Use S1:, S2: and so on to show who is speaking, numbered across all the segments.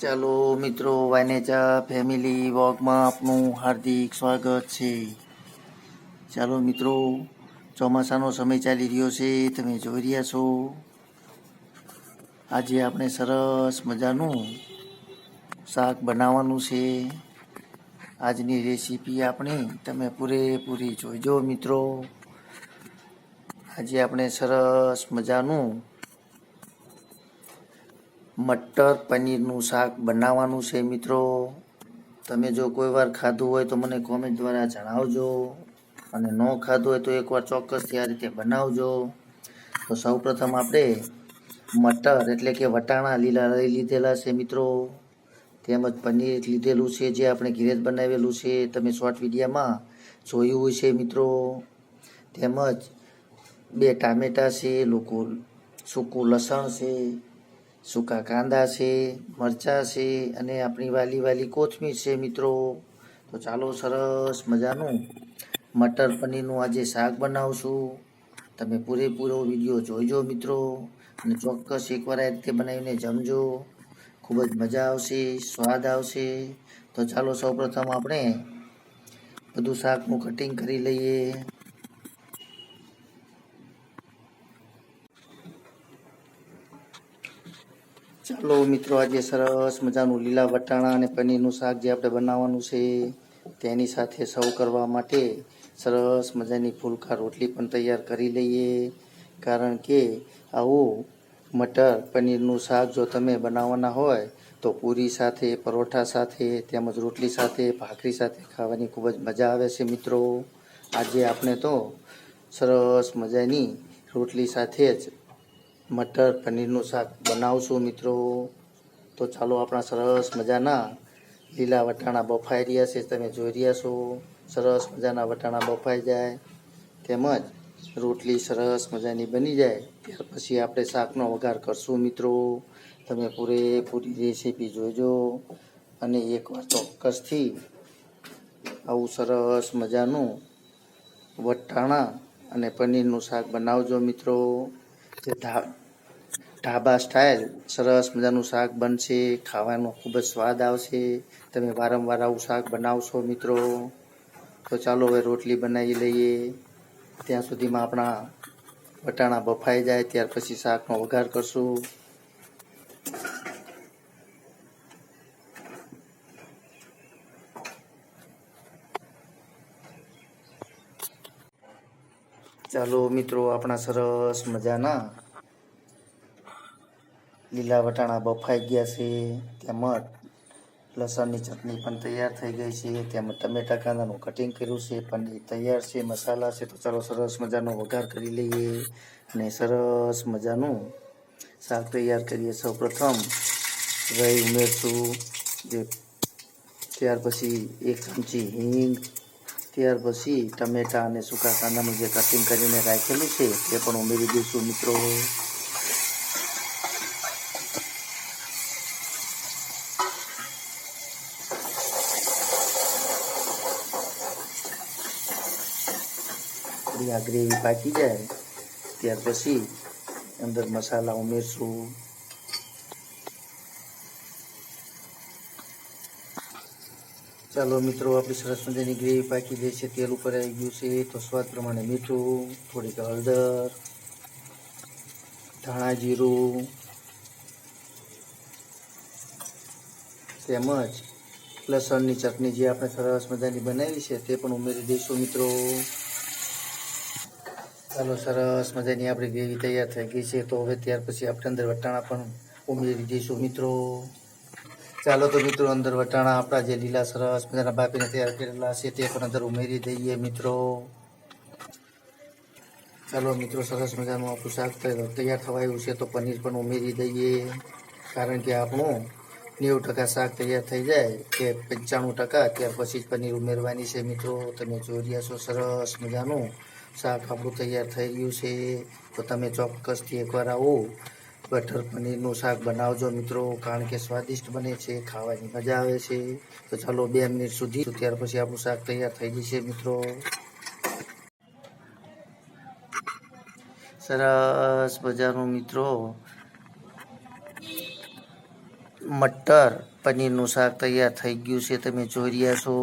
S1: ચાલો મિત્રો વાયનેચા ફેમિલી વોકમાં આપનું હાર્દિક સ્વાગત છે. ચાલો મિત્રો, ચોમાસાનો સમય ચાલી રહ્યો છે, તમે જોઈ રહ્યા છો. આજે આપણે સરસ મજાનું શાક બનાવવાનું છે. આજની રેસીપી આપણી તમે પૂરેપૂરી જોઈજો મિત્રો. આજે આપણે સરસ મજાનું મટર પનીરનું શાક બનાવવાનું છે મિત્રો. તમે જો કોઈ વાર ખાધું હોય તો મને કોમેન્ટ દ્વારા જણાવજો. અને ન ખાધું હોય તો એકવાર ચોક્કસથી આ રીતે બનાવજો. તો સૌપ્રથમ આપણે મટર એટલે કે વટાણા લીલા લઈ લીધેલા છે મિત્રો. તેમજ પનીર લીધેલું છે જે આપણે ઘીરેજ બનાવેલું છે. તમે શોર્ટ વિડીયામાં જોયું હોય છે મિત્રો. તેમજ બે ટામેટાં છે, લોકો સૂકું લસણ છે સૂકા કાંદા છે, મરચાં છે અને આપણી વાલી વાલી કોથમીર છે મિત્રો. તો ચાલો સરસ મજાનું મટર પનીરનું આજે શાક બનાવશું. તમે પૂરેપૂરો વીડિયો જોઈજો મિત્રો અને ચોક્કસ એકવાર આ રીતે બનાવીને જમજો. ખૂબ જ મજા આવશે, સ્વાદ આવશે. તો ચાલો સૌપ્રથમ આપણે બધું શાકનું કટિંગ કરી લઈએ. ચાલો મિત્રો, આજે સરસ મજાનું લીલા વટાણા અને પનીરનું શાક જે આપણે બનાવવાનું છે, તેની સાથે સર્વ કરવા માટે સરસ મજાની ફૂલકા રોટલી પણ તૈયાર કરી લઈએ. કારણ કે આવું મટર પનીરનું શાક જો તમે બનાવવાના હોય, તો પૂરી સાથે, પરોઠા સાથે, તેમજ રોટલી સાથે, ભાખરી સાથે ખાવાની ખૂબ જ મજા આવે છે મિત્રો. આજે આપણે તો સરસ મજાની રોટલી સાથે જ મટર પનીરનું શાક બનાવશું મિત્રો. તો ચાલો આપણા સરસ મજાના લીલા વટાણા બફાઈ રહ્યા છે, તમે જોઈ રહ્યા છો. સરસ મજાના વટાણા બફાઈ જાય, તેમજ રોટલી સરસ મજાની બની જાય. ત્યાર પછી આપણે શાકનો વઘાર કરશું મિત્રો. તમે પૂરેપૂરી રેસીપી જોજો. અને એકવાર ચોક્કસથી આવું સરસ મજાનું વટાણા અને પનીરનું શાક બનાવજો મિત્રો. જે ઢાબા સ્ટાઇલ સરસ મજાનું શાક બનશે, ખાવાનો ખૂબ જ સ્વાદ આવશે. તમે વારંવાર આવું શાક બનાવશો મિત્રો. તો ચાલો હવે રોટલી બનાવી લઈએ. ત્યાં સુધીમાં આપણા વટાણા બફાઈ જાય, ત્યાર પછી શાકનો વઘાર કરશું. ચાલો મિત્રો, આપણા સરસ મજાના લીલા વટાણા બફાઈ ગયા છે. તેમજ લસણની ચટણી પણ તૈયાર થઈ ગઈ છે. તેમજ ટમેટા કાંદાનું કટિંગ કર્યું છે. પનીર તૈયાર છે, મસાલા છે, તો ચાલો સરસ મજાનો વઘાર કરી લઈએ અને સરસ મજાનું શાક તૈયાર કરીએ. સૌ પ્રથમ રહી ઉમેરશું. જે ત્યાર પછી એક ચમચી હિંગ ત્યાર પછી ટમેટા અને સૂકા કાંદાનું જે કટિંગ કરીને રાખેલું છે તે પણ ઉમેરી દઈશું મિત્રો. થોડી આ ગ્રેવી પાકી જાય, ત્યાર પછી અંદર મસાલા ઉમેરશું. ચાલો મિત્રો, આપણી સરસ મજાની ગ્રેવી પાકી ગઈ છે. તેલ ઉપર આવી ગયું છે. તો સ્વાદ પ્રમાણે મીઠું, થોડીક હળદર, ધાણા જીરું, તેમજ લસણની ચટણી જે આપણે સરસ મજાની બનાવી છે તે પણ ઉમેરી દઈશું મિત્રો. ચાલો, સરસ મજાની આપણી ગ્રેવી તૈયાર થઈ ગઈ છે. તો હવે ત્યાર પછી આપણે અંદર વટાણા પણ ઉમેરી દઈશું મિત્રો. ચાલો તો મિત્રો, અંદર વટાણા, આપણા જે લીલા સરસ મજાના બાપીને તૈયાર કરેલા છે, તે પણ અંદર ઉમેરી દઈએ મિત્રો. ચાલો મિત્રો, સરસ મજાનું આપણું શાક તૈયાર થવાયું છે, તો પનીર પણ ઉમેરી દઈએ. કારણ કે આપણું નેવું ટકા શાક તૈયાર થઈ જાય કે પંચાણું ટકા, ત્યાર પછી જ પનીર ઉમેરવાની છે મિત્રો. તમે જોઈ રહ્યા છો, સરસ મજાનું શાક આપણું તૈયાર થઈ ગયું છે. તો તમે ચોક્કસથી એકવાર આવો બટર પનીરનું શાક બનાવજો મિત્રો, કારણ કે સ્વાદિષ્ટ બને છે, ખાવાની મજા આવે છે. તો ચાલો બે મિનિટ સુધી ત્યાર પછી આપણું શાક તૈયાર થઈ જશે મિત્રો. સરસ મજાનું મિત્રો. મટર, પનીરનું શાક તૈયાર થઈ ગયું છે, તમે જોઈ રહ્યા છો.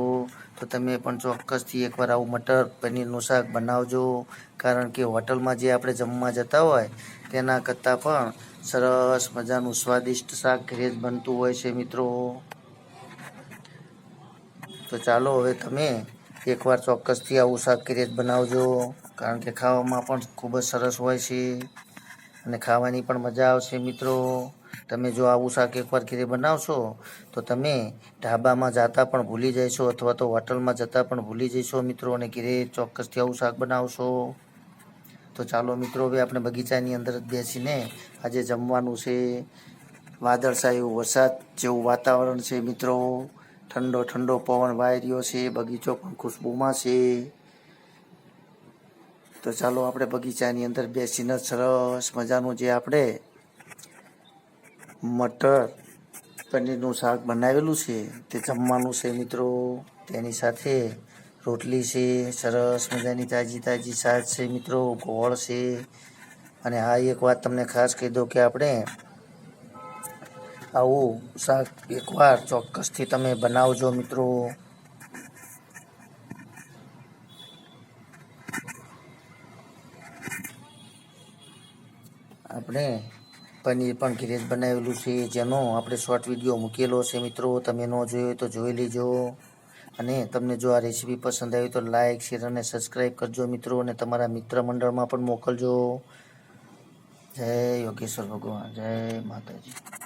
S1: તો તમે પણ ચોક્કસથી એકવાર આવું મટર, પનીરનું શાક બનાવજો. કારણ કે હોટલમાં જે આપણે જમવા જતા હોય, તેના કરતાં પણ સરસ મજાનું સ્વાદિષ્ટ શાક ઘરે જ બનતું હોય છે મિત્રો. તો ચાલો હવે તમે એકવાર ચોક્કસથી આવું શાક ઘરે જ બનાવજો. કારણ કે ખાવામાં પણ ખૂબ જ સરસ હોય છે અને ખાવાની પણ મજા આવશે મિત્રો. તમે જો આવું શાક એકવાર ઘરે બનાવશો, તો તમે ઢાબામાં જતા પણ ભૂલી જઈશો અથવા તો હોટલમાં જતા પણ ભૂલી જઈશો મિત્રો અને ઘરે ચોક્કસથી આવું શાક બનાવશો. તો ચાલો મિત્રો, હવે આપણે બગીચાની અંદર જ બેસીને આજે જમવાનું છે. વાદળછાયું વરસાદ જેવું વાતાવરણ છે મિત્રો. ઠંડો ઠંડો પવન વાઈ રહ્યો છે, બગીચો પણ ખુશ્બુમાં છે. તો ચાલો આપણે બગીચાની અંદર બેસીને સરસ મજાનું જે આપણે મટર, પનીરનું શાક બનાવેલું છે. તે જમવાનું છે મિત્રો. તેની સાથે રોટલી છે. સરસ મજાની તાજી તાજી શાક છે મિત્રો. ગોળ છે. અને હા એક વાત તમને ખાસ કહી દઉં કે આપણે આવું શાક એકવાર ચોક્કસથી તમે બનાવજો મિત્રો. આપણે પનીર પણ ઘરે બનાવેલું છે, જેનો આપણે શોર્ટ વીડિયો મૂકેલો છે મિત્રો. તમે ન જોયો તો જોઈ લેજો. અને તમને જો આ રેસીપી પસંદ આવી તો લાઇક શેર અને સબસ્ક્રાઈબ કરજો મિત્રો. અને તમારા મિત્ર મંડળમાં પણ મોકલજો. જય યોગેશ્વર ભગવાન. જય માતાજી.